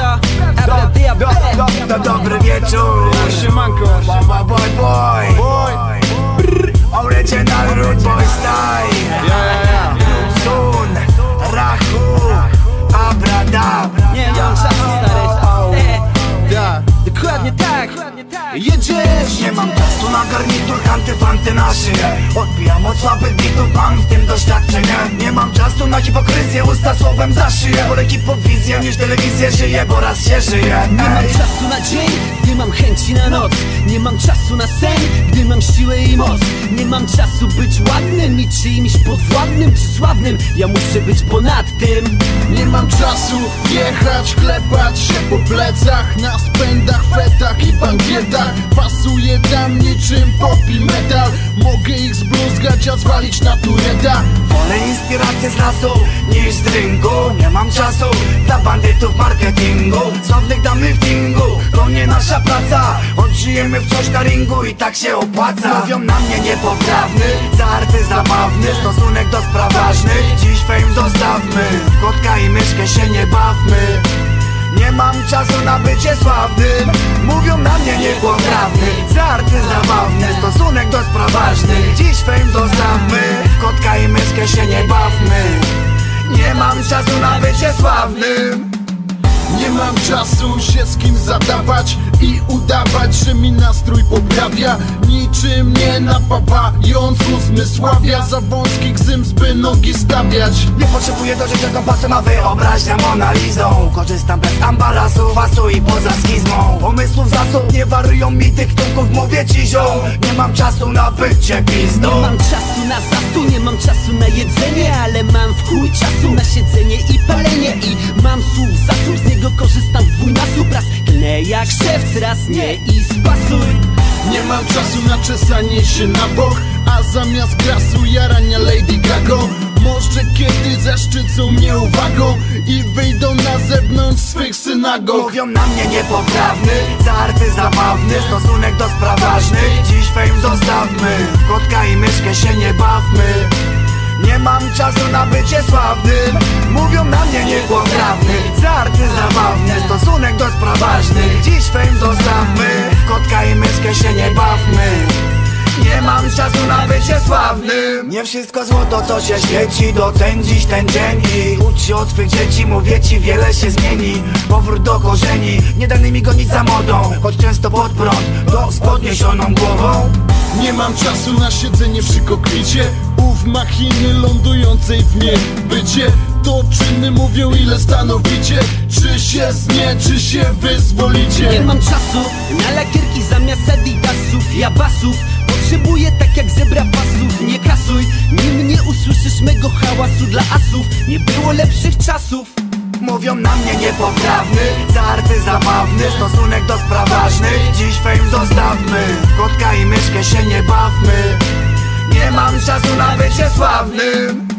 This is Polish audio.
Prawda? Do, Abra, do, do, do, dobry wieczór. Siemanko. Boy, boy, boy, boy Original Rude Boy Style. Ja, ja, ja Sun, Rachu, Abradab Nie mam czasu stary Ja, Dokładnie tak. Jedziesz! Nie mam czasu na garnitur, antyfanty na szyję. Odbijam od słabych bitów, mam w tym doświadczenie Nie mam czasu na hipokryzję, usta słowem za szyję Wolę hipowizję niż telewizję, żyję, bo raz się żyje. Nie mam czasu na dzień, gdy mam chęci na noc. Nie mam czasu na sen, gdy mam siłę i moc. Nie mam czasu być ładnym i czyimś podwładnym czy sławnym. Ja muszę być ponad tym. Nie mam czasu jechać, klepać się po plecach Na fetach bankietach Pasuje tam niczym pop i metal. Mogę ich zbluzgać, a zwalić na tureta. Wolę inspirację z lasu niż z dringu. Nie mam czasu dla bandytów marketingu. Sławnych dam liftingu, to nie nasza praca. Odżyjemy wciąż na ringu i tak się opłaca. Mówią na mnie niepoprawny, za arty zabawny. Stosunek do spraw ważnych, dziś fame zostawmy. Kotka i myszkę się nie bawmy nie mam czasu na bycie sławnym. Mówią na mnie niepoprawny. Żarty zabawne, stosunek do spraw ważnych. Dziś fame zostawmy. W kotka i myszkę się nie bawmy. Nie mam czasu na bycie sławnym Nie mam czasu się z kim zadawać I udawać, że mi nastrój poprawia. Niczym nie napawając uzmysławia Za wąskich zyms by nogi stawiać. Nie potrzebuję do życia kompasem, a wyobraźnia Monalizą Korzystam bez ambarasu, wasu i poza schizmą. Pomysłów zasób, nie warują mi tych tunków, mówię ci ziom. Nie mam czasu na bycie pizdą. Nie mam czasu na zastój, nie mam czasu na jedzenie Ale mam w chuj czasu na siedzenie i palenie. I mam jak szewc, raz nie i spasuj. Nie mam czasu na czesanie się na bok A zamiast grasu jarania Lady Gaga. Może kiedy zaszczycą mnie uwagą I wyjdą na zewnątrz swych synagog. Mówią na mnie niepoprawny, za arty zabawny Stosunek do spraw ważnych, dziś fame zostawmy W kotka i myszkę się nie bawmy. Nie mam czasu na bycie sławnym. Mówią fame zostawmy. W kotka i myszkę się nie bawmy. Nie mam czasu na bycie sławnym. Nie wszystko złoto co się świeci Doceń dziś ten dzień i ucz się od twych dzieci. Mówię ci wiele się zmieni. Powrót do korzeni. Nie dany mi gonić za modą Choć często pod prąd. To z podniesioną głową. Nie mam czasu na siedzenie przy kokpicie. Ów machiny lądującej w niebycie czyny mówią ile stanowicie. Czy się znie, czy się wyzwolicie? Nie mam czasu na lakierki zamiast adidasów Ja basów potrzebuję tak jak zebra pasów. Nie kasuj, nim nie usłyszysz mego hałasu Dla asów. Nie było lepszych czasów. Mówią na mnie niepoprawny Za arty zabawny Stosunek do spraw ważnych. Dziś fame zostawmy kotka i myszkę się nie bawmy. Nie mam czasu na bycie sławnym